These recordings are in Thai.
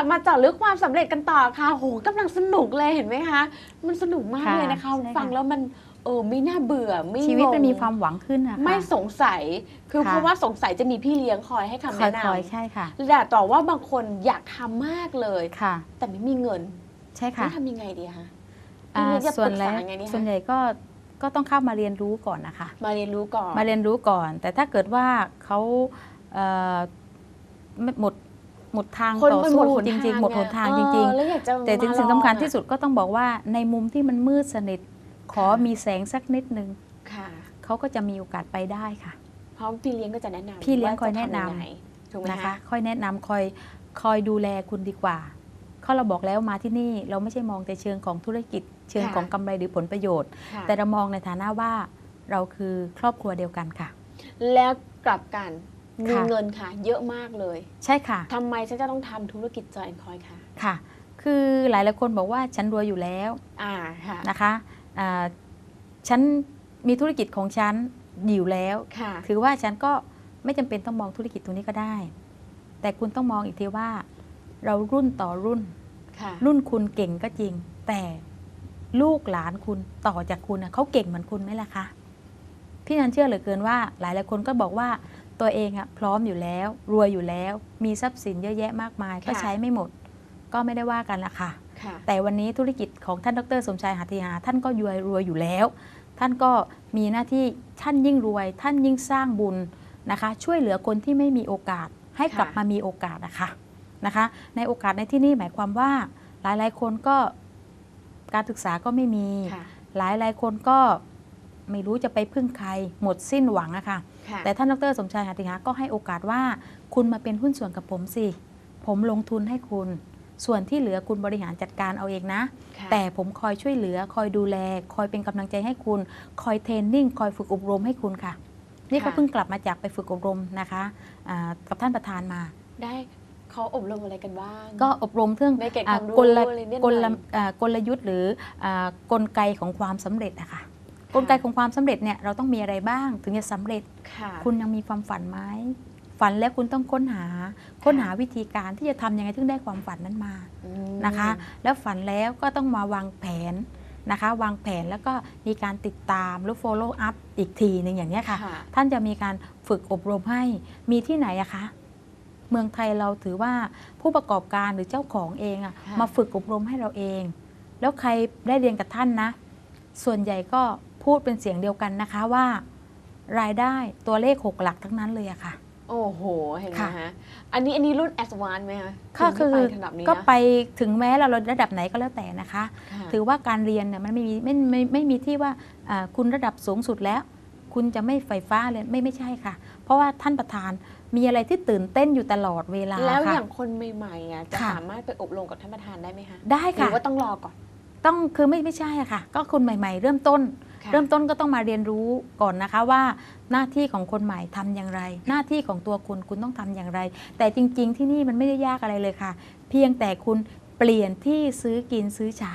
ลับมาเจาะลึกความสำเร็จกันต่อค่ะโหกำลังสนุกเลยเห็นไหมคะ มันสนุกมากค่ะเลยนะคะใช่ค่ะฟังแล้วมันเออไม่น่าเบื่อไม่ชีวิตงงมันมีความหวังขึ้นนะคะไม่สงสัยคือค่ะเพราะว่าสงสัยจะมีพี่เลี้ยงคอยให้คำคอยแนะคอยนำใช่ค่ะแต่ต่อว่าบางคนอยากทำมากเลยค่ะ แต่ไม่มีเงิน ใช่ค่ะนี่ทำยังไงดีคะอ่าพี่เลี้ยงจะส่วปนรึกแล้ษาวยังไงดีส่วนคะใหญ่ก็ก็ต้องเข้ามาเรียนรู้ก่อนนะคะ มาเรียนรู้ก่อนมาเรียนรู้ก่อน แต่ถ้าเกิดว่าเขาเอ่อไม่หมด หมดทางคนต่อมันสู้หมดหนจริง ทางๆ หมดหนทางไจริง เออแล้วอยากจะๆ แต่ที่มาสิ่งสำคัญลองที่สุดก็ต้องบอกว่าในมุมที่มันมืดสนิท ขอค่ะมีแสงสักนิดนึงค่ะ เขาก็จะมีโอกาสไปได้ค่ะ เพราะพี่เลี้ยงก็จะแนะนำพี่เลี้ยงว่าคอยจะแนะนำทำยังไงถูกไหมนะคะ คะ ค่อยแนะนำคอยคอยดูแลคุณดีกว่าเขาเราบอกแล้วมาที่นี่เราไม่ใช่มองแต่เชิงของธุรกิจ เชิงค่ะ ของกำไรหรือผลประโยชน์ ค่ะแต่เรามองในฐานะว่าเราคือครอบครัวเดียวกันค่ะ แล้วกลับกัน มีค่ะเงินค่ะ เยอะมากเลย ใช่ค่ะทำไมฉันจะต้องทำธุรกิจจอยแอนคอยค่ะค่ะ คือหลายหลายๆคนบอกว่าฉันรวยอยู่แล้วอ่าค่ะนะคะอ่าฉันมีธุรกิจของฉันอยู่แล้วค่ะถือว่าฉันก็ไม่จำเป็นต้องมองธุรกิจตรงนี้ก็ได้ แต่คุณต้องมองอีกทีว่า เรารุ่นต่อรุ่นค่ะรุ่นคุณเก่งก็จริง แต่ลูกหลานคุณต่อจากคุณนะเขาเก่งเหมือนคุณไหมล่ะคะพี่นันเชื่อเหลือเกินว่า หลายหลายๆคนก็บอกว่า ตัวเองอะพร้อมอยู่แล้ว รวยอยู่แล้ว มีทรัพย์สินเยอะแยะมากมาย ก็ค่ะใช้ไม่หมด ก็ไม่ได้ว่ากันละค่ะค่ะ แต่วันนี้ธุรกิจของท่านดร สมชายหาติหา ท่านก็รวยรวยอยู่แล้ว ท่านก็มีหน้าที่ท่านยิ่งรวย ท่านยิ่งสร้างบุญนะคะ ช่วยเหลือคนที่ไม่มีโอกาสให้กลับค่ะมามีโอกาสนะคะนะคะ ในโอกาสในที่นี่หมายความว่าหลายหลายๆคนก็การศึกษาก็ไม่มีค่ะหลายหลายๆคนก็ ไม่รู้จะไปพึ่งใคร หมดสิ้นหวังอะค่ะค่ะแต่ท่านดรสมชายหาติหาก็ให้โอกาสว่า คุณมาเป็นหุ้นส่วนกับผมสิ ผมลงทุนให้คุณ ส่วนที่เหลือคุณบริหารจัดการเอาเองนะค่ะแต่ผมคอยช่วยเหลือ คอยดูแล คอยเป็นกำลังใจให้คุณ คอยเทรนนิ่ง คอยฝึกอบรมให้คุณค่ะ นี่ก็เพิ่งกลับมาจากไปฝึกอบรมนะคะอ่ากับท่านประธานมา ได้เขาอบรมอะไรกันบ้าง ก็อบรมเรื่องได้เก็บอ่าความรู้กลอะไรนิดหน่อยกลอ่ากลยุทธ์หรืออากลไกของความสำเร็จนะคะ กลไกของความสำเร็จเนี่ยเราต้องมีอะไรบ้างถึงจะสำเร็จค่ะคุณยังมีความฝันไหมฝันแล้วคุณต้องค้นหาค้นหาวิธีการที่จะทำยังไงถึงได้ความฝันนั้นมาอืมนะคะ แล้วฝันแล้วก็ต้องมาวางแผนนะคะ วางแผนแล้วก็มีการติดตามหรือ follow up อีกทีหนึ่งอย่างนี้ยค่ะค่ะ ท่านจะมีการฝึกอบรมให้มีที่ไหนอะคะเมืองไทยเราถือว่าผู้ประกอบการหรือเจ้าของเองอะค่ะมาฝึกอบรมให้เราเอง แล้วใครได้เรียนกับท่านนะ ส่วนใหญ่ก็ พูดเป็นเสียงเดียวกันนะคะว่า รายได้ตัวเลขหกหลักทั้งนั้นเลยอะค่ะ โอ้โห เห็นไหมค่ะ ฮะ อันนี้อันนี้รุ่น s อ n ไหมคะก็ถึงคือจะไปขนาดนี้ก็นะไปถึงแม้เราระดับไหนก็แล้วแต่นะคะ ค่ะถือว่าการเรียนเนี่ยมันไม่มีไม่ไม่ไม่มีที่ว่าอ่าคุณระดับสูงสุดแล้ว คุณจะไม่ไฟฟ้าเลยไม่ไม่ใช่ค่ะ เพราะว่าท่านประธานมีอะไรที่ตื่นเต้นอยู่ตลอดเวลาแล้วอค่ะ ย่างคนใหม่ๆอะจะค่ะ สามารถไปอบรมกับท่านประธานได้ไหมคะได้หรืค่ะ อว่าต้องรอก่อน ต้องคือไม่ไม่ใช่อะค่ะ ก็คนใหม่ ๆ เริ่มต้นค่ะ เริ่มต้นก็ต้องมาเรียนรู้ก่อนนะคะว่าหน้าที่ของคนใหม่ทำอย่างไร หน้าที่ของตัวคุณคุณต้องทำอย่างไร แต่จริง ๆ ที่นี่มันไม่ได้ยากอะไรเลยค่ะ เพียงแต่คุณเปลี่ยนที่ซื้อกินซื้อใช้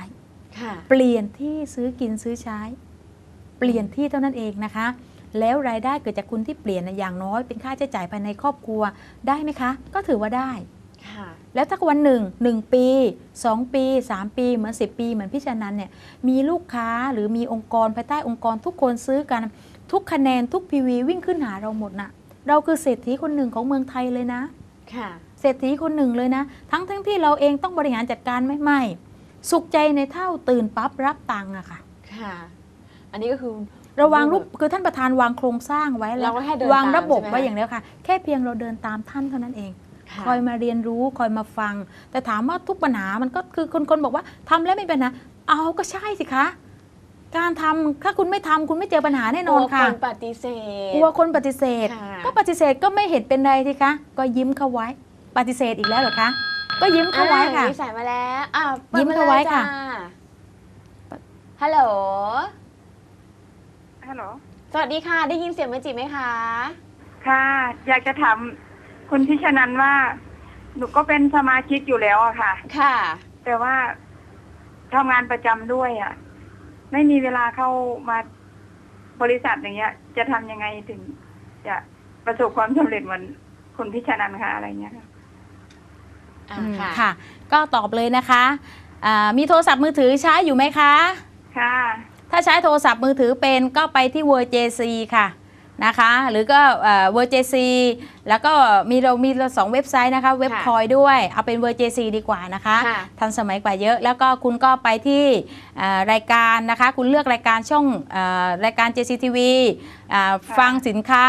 ค่ะเปลี่ยนที่ซื้อกินซื้อใช้ เปลี่ยนที่เท่านั้นเองนะคะ แล้วรายได้เกิดจากคุณที่เปลี่ยนนะอย่างน้อยเป็นค่าใช้จ่ายภายในครอบครัวได้ไหมคะ ก็ถือว่าได้ค่ะ แล้วถ้าวันหนึ่งหนึ่งปีสองปีสามปีเหมือนสิบปี เหมือนพี่ชนันเนี่ยมีลูกค้าหรือมีองค์กรภายใต้องค์กรทุกคนซื้อกันทุกคะแนนทุกพีวีวิ่งขึ้นหาเราหมดน่ะ เราคือเศรษฐีคนหนึ่งของเมืองไทยเลยนะ ค่ะ เศรษฐีคนหนึ่งเลยนะ ทั้งทั้งที่เราเองต้องบริหารจัดการไม่ไม่ สุขใจในเท่าตื่นปั๊บรับตังค์อะค่ะ ค่ะ อันนี้ก็คือเราวางรูปคือท่านประธานวางโครงสร้างไว้แล้เราวก็แค่เดินวางตามระบบใช่ไหมไว้คะอย่างเดียวค่ะ แค่เพียงเราเดินตามท่านเท่านั้นเอง ค่ะคอยมาเรียนรู้คอยมาฟัง แต่ถามว่าทุกปัญหามันก็คือคนคนบอกว่าทำแล้วไม่เป็นปัญหาเอาก็ใช่สิคะ การทำถ้าคุณไม่ทำคุณไม่เจอปัญหาแน่นอนค่ะกลัวคนปฏิเสธกลัวคนปฏิเสธค่ะก็ปฏิเสธก็ไม่เห็นเป็นไรสิคะ ก็ยิ้มเข้าไว้ ปฏิเสธอีกแล้วเหรอคะก็ยิ้มเข้าไว้ค่ะอ่มีสายมาแล้วอะปิดยิ้มเข้าไว้ค่ะลยจ้ฮัลโหลฮัลโหลสวัสดีค่ะ ได้ยินเสียงเมจิไหมคะ ค่ะ อยากจะถาม คุณพิชนันว่า หนูก็เป็นสมาชิกอยู่แล้วอะค่ะ ค่ะ แต่ว่าทำงานประจำด้วยอะไม่มีเวลาเข้ามาบริษัทอย่างเงี้ย จะทำยังไงถึง จะประสบความสำเร็จเหมือนคุณพิชนันคะอะไรเงี้ยค่ะ อ่าอืมค่ะ ค่ะ ก็ตอบเลยนะคะอ่ามีโทรศัพท์มือถือใช้อยู่ไหมคะ ค่ะ ถ้าใช้โทรศัพท์มือถือเป็นก็ไปที่ w o r d JC ค่ะ นะคะ หรือก็เวอร์ JC แล้วก็มีเรามีเราสองเว็บไซต์นะคะ เว็บค่ะคอยด้วย เอาเป็น w o r d JC ดีกว่านะคะค่ะทันสมัยกว่าเยอะ แล้วก็คุณก็ไปที่เอ่อรายการนะคะ คุณเลือกรายการช่องเออรายการ JCTV อ่าฟังสินค้า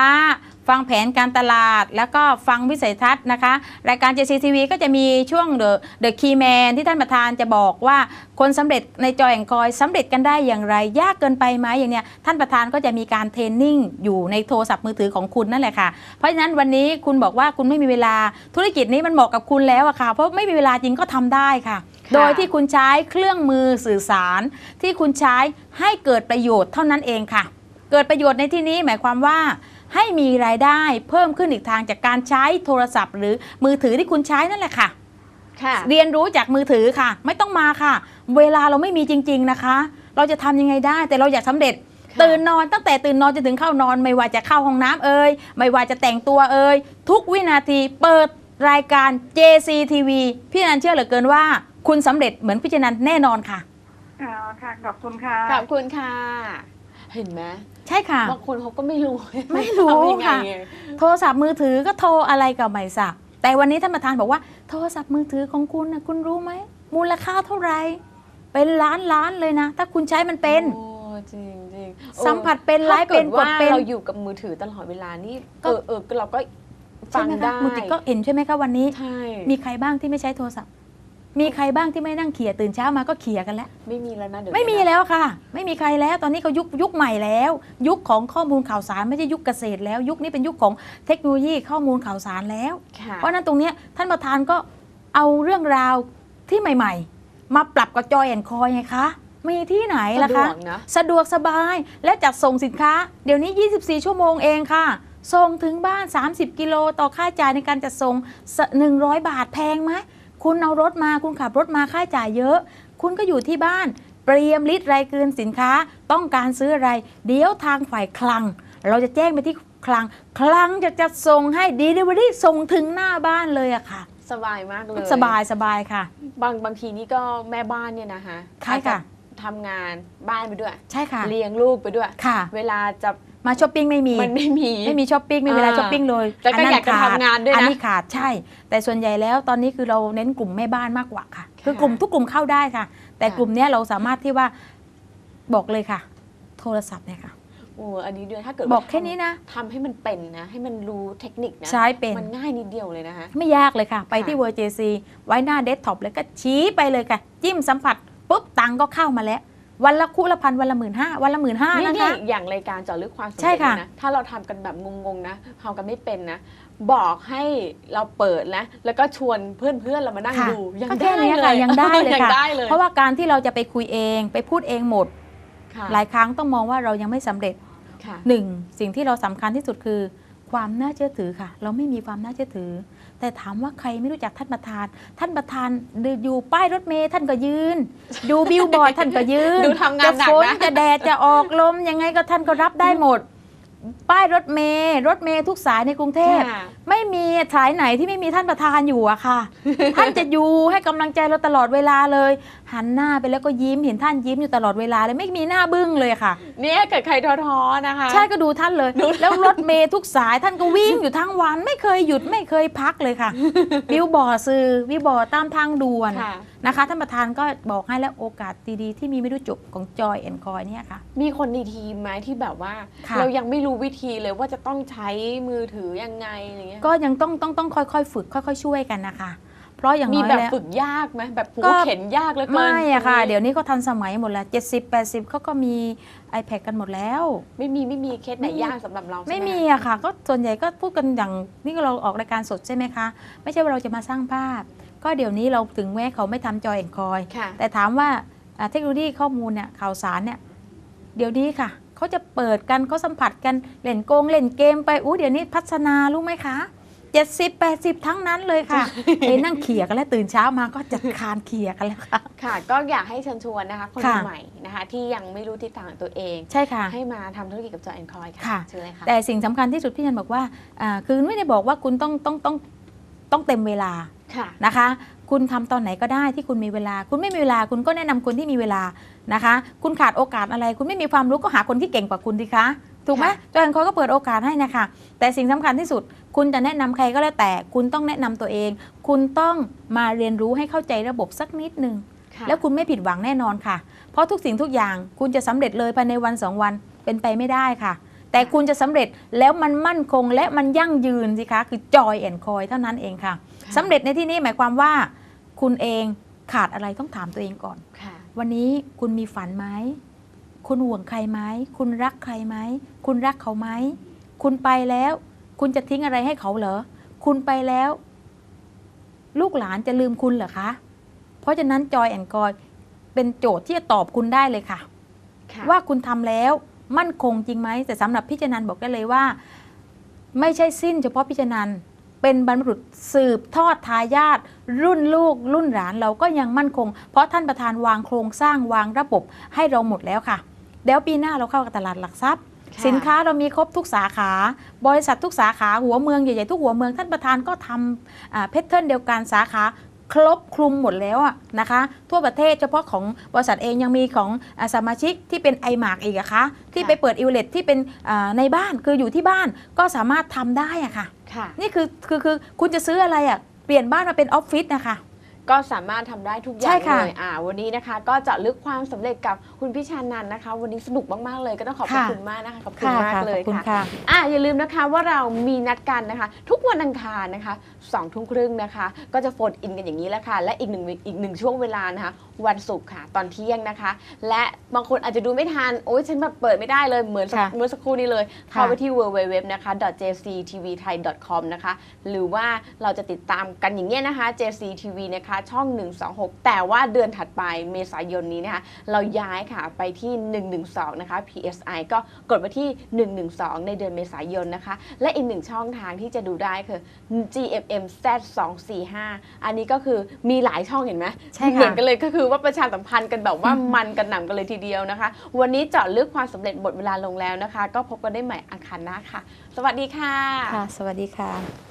ฟังแผนการตลาด แล้วก็ฟังวิสัยทัศน์นะคะ รายการ JCTV ก็จะมีช่วง The The Key Man ที่ท่านประธานจะบอกว่า คนสำเร็จในจอแองกอยสำเร็จกันได้อย่างไร ยากเกินไปไหมอย่างเนี้ยท่านประธานก็จะมีการเทรนนิ่งอยู่ในโทรศัพท์มือถือของคุณนั่นแหละค่ะเพราะฉะนั้นวันนี้คุณบอกว่าคุณไม่มีเวลาธุรกิจนี้มันเหมาะกับคุณแล้วอะค่ะ เพราะไม่มีเวลาจริงก็ทำได้ค่ะค่ะ โดยที่คุณใช้เครื่องมือสื่อสาร ที่คุณใช้ให้เกิดประโยชน์เท่านั้นเองค่ะ เกิดประโยชน์ในที่นี้หมายความว่าให้มีรายได้เพิ่มขึ้นอีกทางจากการใช้โทรศัพท์ หรือมือถือที่คุณใช้นั่นแหละค่ะค่ะ เรียนรู้จากมือถือค่ะ ไม่ต้องมาค่ะ เวลาเราไม่มีจริง ๆนะคะ เราจะทำยังไงได้ แต่เราอยากสำเร็จค่ะตื่นนอนตั้งแต่ตื่นนอนจนถึงเข้านอน ไม่ว่าจะเข้าห้องน้ำเอ่ยไม่ว่าจะแต่งตัวเอ่ยทุกวินาทีเปิดรายการ JCTV พี่นันเชื่อเหลือเกินว่า คุณสำเร็จเหมือนพี่จนันแน่นอนค่ะอ๋อค่ะขอบคุณค่ะขอบคุณค่ะ เห็นไหมใช่ค่ะบางคนเขาก็ไม่รู้ไม่รู้ทำยังไงค่ะ โทรศัพท์มือถือก็โทรอะไรกับไม่ทราบ แต่วันนี้ท่านประธานบอกว่า โทรศัพท์มือถือของคุณนะคุณรู้ไหม มูลค่าเท่าไหร่เป็นล้านล้านเลยนะ ถ้าคุณใช้มันเป็น โอ้จริงจริงเออสัมผัสเป็นไลฟ์ถ้าเป็นกิกว่าดเป็นเราอยู่กับมือถือตลอดเวลานี่ก็ เออเออก็เราก็ใช่ฟังไหมได้คะมือถือก็เห็นใช่ไหมคะวันนี้ ใช่ มีใครบ้างที่ไม่ใช้โทรศัพท์ มีใครบ้างที่ไม่นั่งเขี่ยตื่นเช้ามาก็เขี่ยกันแล้ว ไม่มีแล้วนะเดี๋ยวไม่มีนี้นะแล้วค่ะ ไม่มีใครแล้วตอนนี้เขายุคยุคใหม่แล้ว ยุคของข้อมูลข่าวสารไม่ใช่ยุคเกษตรแล้ว ยุคนี้เป็นยุคของเทคโนโลยีข้อมูลข่าวสารแล้วค่ะเพราะฉะนั้นตรงเนี้ยท่านประธานก็เอาเรื่องราวที่ใหม่ ๆ มาปรับกับจอยแอนคอยไงคะมีที่ไหนล่ะคะ สะดวกนะสะดวกสบายและจัดส่งสินค้า เดี๋ยวนี้ 24 ชั่วโมงเองค่ะ ส่งถึงบ้าน 30 กิโลต่อค่าใช้จ่ายในการจัดส่งส100 บาทแพงไหม คุณเอารถมาคุณขับรถมาค่าใช้จ่ายเยอะ คุณก็อยู่ที่บ้าน เตรียมลิตรรายเกินสินค้า ต้องการซื้ออะไร เดี๋ยวทางฝ่ายคลัง เราจะแจ้งไปที่คลัง คลังจะจัดส่งให้ Delivery ส่งถึงหน้าบ้านเลยอะค่ะ สบายมากเลยสบายสบายค่ะ บางบางทีนี่ก็แม่บ้านเนี่ยนะคะใช่ค่ะอาจจทำงานบ้านไปด้วย ใช่ค่ะ เลี้ยงลูกไปด้วย ค่ะ เวลาจะ มาช้อปปิ้งไม่มีมันไม่มีไม่มีช้อปปิ้งไม่มีเวลาอ่าช้อปปิ้งเลยแต่ก็นนั้นอยากจะขทำงานด้วยนะอันนี้ขาดใช่ แต่ส่วนใหญ่แล้วตอนนี้คือเราเน้นกลุ่มแม่บ้านมากกว่าค่ะ คือค่ะกลุ่มทุกกลุ่มเข้าได้ค่ะ แต่ค่ะกลุ่มเนี้ยเราสามารถที่ว่าบอกเลยค่ะ โทรศัพท์เนี่ยค่ะโอ้อันนี้ด้วยถ้าเกิดบอกว่าแค่นี้นะทำให้มันเป็นนะ ให้มันรู้เทคนิคนะใช้เป็นมันง่ายนิดเดียวเลยนะคะไม่ยากเลยค่ะ ไปที่ค่ะ w o r d JC ไว้หน้าเดสก์ท็อปเลยก็ชี้ไปเลยค่ะ จิ้มสัมผัสปุ๊บตังค์ก็เข้ามาแล้ว วันละคู่ละพันวันละหมื่นห้าวันละหมื่นห้านี่นะเนี่คะยอย่างรายการเจาะลึกความสำใช่เร็จค่ะ เนี่ยนะถ้าเราทำกันแบบงงๆนะทำกันไม่เป็นนะ บอกให้เราเปิดนะ แล้วก็ชวนเพื่อนๆเรามานั่งค่ะดูยังก็ได้แค่นี้เลค่ะยยังได้เลยยังค่ะ ได้เลยเพราะว่าการที่เราจะไปคุยเองไปพูดเองหมด ค่ะหลายครั้งต้องมองว่าเรายังไม่สำเร็จค่ะ หนึ่งสิ่งที่เราสำคัญที่สุดคือ ความน่าเชื่อถือค่ะ เราไม่มีความน่าเชื่อถือ แต่ถามว่าใครไม่รู้จักท่านประธาน ท่านประธานอยู่ป้ายรถเมล์ท่านก็ยืน ดูบิลบอร์ดท่านก็ยืนดูทำงานหนักจะฝนนะจะแดดจะออกลมยังไงก็ท่านก็รับได้หมด ป้ายรถเมล์รถเมล์ทุกสายในกรุงเทพค่ะไม่มีสายไหนที่ไม่มีท่านประธานอยู่อะค่ะ ท่านจะอยู่ให้กำลังใจเราตลอดเวลาเลยหันหน้าไปแล้วก็ยิ้มเห็นท่านยิ้มอยู่ตลอดเวลาเลยไม่มีหน้าบึ้งเลยค่ะ เนี่ยเกิดใครท้อๆนะคะ ใช่ก็ดูท่านเลย แล้วรถเมย์ทุกสายท่านก็วิ่งอยู่ทั้งวันไม่เคยหยุดไม่เคยพักเลยค่ะ วิวบอร์ดซื้อวิวบอร์ดตามทางด่วนค่ะนะคะท่านประธานก็บอกให้แล้วโอกาสดีๆ ที่มีไม่รู้จบของจอยแอนคอยเนี่ยค่ะ มีคนในทีมไหมที่แบบว่าค่ะเรายังไม่รู้วิธีเลยว่าจะต้องใช้มือถือยังไงอะไรเงี้ยก็ยังต้องต้องต้องค่อยๆ ฝึกค่อย ๆ ช่วยกันนะคะ เพราะอย่างมีน้อยแบบแล้วฝึกยากไหมแบบหูก็เข็นยากเหลือเกินไม่อะค่ะตรงนี้เดี๋ยวนี้ก็ทันสมัยหมดแล้ว 70 80เขาก็มี iPad กันหมดแล้ว ไม่มีไม่มีเคสไหนไม่มียากสำหรับเราใช่หไม่มีอะค่ะ ก็ส่วนใหญ่ก็พูดกันอย่างนี่ก็เราออกรายการสดใช่ไหมคะ ไม่ใช่ว่าเราจะมาสร้างภาพ ก็เดี๋ยวนี้เราถึงแม้เขาไม่ทำจอยแอนคอยค่ะแต่ถามว่าอ่าเทคโนโลยีข้อมูลเนี่ยข่าวสารเนี่ยเดี๋ยวนี้ค่ะเขาจะเปิดกันเขาสัมผัสกันเล่นโกงเล่นเกมไปอู้เดี๋ยวนี้พัฒนารู้ไหมคะ 70 80 ทั้งนั้นเลยค่ะเห็นนั่งเขี่ยกันแล้วตื่นเช้ามาก็จัดคานเขี่ยกันแล้วค่ะ ค่ะ ก็อยากให้เชิญชวนนะคะ คนค่ะใหม่นะคะ ที่ยังไม่รู้ทิศทางของตัวเองใช่ค่ะ ให้มาทำธุรกิจกับจอแอนคอยค่ะค่ะเชิญเลยค่ะ แต่สิ่งสำคัญที่สุดพี่ยันบอกว่าอ่าคือไม่ได้บอกว่าคุณต้องต้องต้องต้องเต็มเวลาค่ะนะคะ คุณทำตอนไหนก็ได้ที่คุณมีเวลา คุณไม่มีเวลาคุณก็แนะนำคนที่มีเวลานะคะ คุณขาดโอกาสอะไร คุณไม่มีความรู้ก็หาคนที่เก่งกว่าคุณดีคะ ถูกไหมค่ะจอยแอนคอยก็เปิดโอกาสให้นะคะ แต่สิ่งสำคัญที่สุด คุณจะแนะนำใครก็แล้วแต่ คุณต้องแนะนำตัวเอง คุณต้องมาเรียนรู้ให้เข้าใจระบบสักนิดหนึ่งค่ะแล้วคุณไม่ผิดหวังแน่นอนค่ะ เพราะทุกสิ่งทุกอย่างคุณจะสำเร็จเลยภายในวันสองวันเป็นไปไม่ได้ค่ะ แต่คุณจะสำเร็จแล้วมันมั่นคงและมันยั่งยืนสิคะ คือจอยแอนคอยเท่านั้นเองค่ะค่ะสำเร็จในที่นี้หมายความว่า คุณเองขาดอะไรต้องถามตัวเองก่อนค่ะวันนี้คุณมีฝันไหม คุณห่วงใครไหมคุณรักใครไหมคุณรักเขาไหมคุณไปแล้ว คุณจะทิ้งอะไรให้เขาเหรอคุณไปแล้ว ลูกหลานจะลืมคุณเหรอคะเพราะฉะนั้นจอยแอนกอยเป็นโจทย์ที่จะตอบคุณได้เลยค่ะค่ะว่าคุณทำแล้วมั่นคงจริงไหมแต่สำหรับพี่จนันบอกได้เลยว่า ไม่ใช่สิ้นเฉพาะพี่จนันเป็นบรรพบุรุษสืบทอดทายาทรุ่นลูก รุ่นหลานเราก็ยังมั่นคง เพราะท่านประธานวางโครงสร้างวางระบบให้เราหมดแล้วค่ะ เดี๋ยวปีหน้าเราเข้ากับตลาดหลักทรัพย์ค่ะสินค้าเรามีครบทุกสาขา บริษัททุกสาขาหัวเมืองใหญ่ๆทุกหัวเมืองท่านประธานก็ทำเพทเทิร์นเดียวกันสาขาครบคลุมหมดแล้วอะนะคะ ทั่วประเทศเฉพาะของบริษัทเองยังมีของอาสมาชิกที่เป็น i m a r k อีกอะคะ ที่ไปเปิดอิวเลตที่เป็นอ่าในบ้านคืออยู่ที่บ้านก็สามารถทำได้อะค่ะค่ะ นี่คือคือคือคุณจะซื้ออะไรอะเปลี่ยนบ้านมาเป็นออฟฟิศนะคะ ก็สามารถทำได้ทุกอย่าใช่งค่ะเลยอ่าวันนี้นะคะ ก็เจาะลึกความสำเร็จกับคุณพิชานันท์นะคะ วันนี้สนุกมากๆเลยก็ต้องขอบพระค่ะ คุณมากนะคะขอบคุณมากค่ะเลขอยบคุณค่ะ ค่ะ อะอย่าลืมนะคะว่าเรามีนัดกันนะคะ ทุกวันอังคารนะคะสองทุ่มครึ่งนะคะ ก็จะโฟนอินกันอย่างนี้แหล้วค่ะ และอีกหนึ่งอีกหนึ่งช่วงเวลานะคะ วันศุกร์ค่ะ ตอนเที่ยงนะคะ และบางคนอาจจะดูไม่ทันโอ้ยฉันแบบเปิดไม่ได้เลยเหมือนสักค่ะเมื่อสักครู่นี้เลย เข้าไปที่ www นะคะ jctvthai.com นะคะ หรือว่าเราจะติดตามกันอย่างเงี้ยนะคะ JCTV นะคะช่อง 126 แต่ว่าเดือนถัดไปเมษายนนี้นะคะเราย้ายค่ะไปที่ 112 นะคะ PSI ก็กดไปที่ 112 ในเดือนเมษายนนะคะ และอีกหนึ่งช่องทางที่จะดูได้คือ GMM Z245 อันนี้ก็คือมีหลายช่องเห็นไหมใช่ค่ะเหมือนกันเลยก็คือว่าประชาสัมพันธ์กันแบบว่ามันกันหนำกันเลยทีเดียวนะคะ วันนี้เจาะลึกความสำเร็จหมดเวลาลงแล้วนะคะ ก็พบกันได้ใหม่อังคารหน้าค่ะ สวัสดีค่ะ ค่ะ สวัสดีค่ะ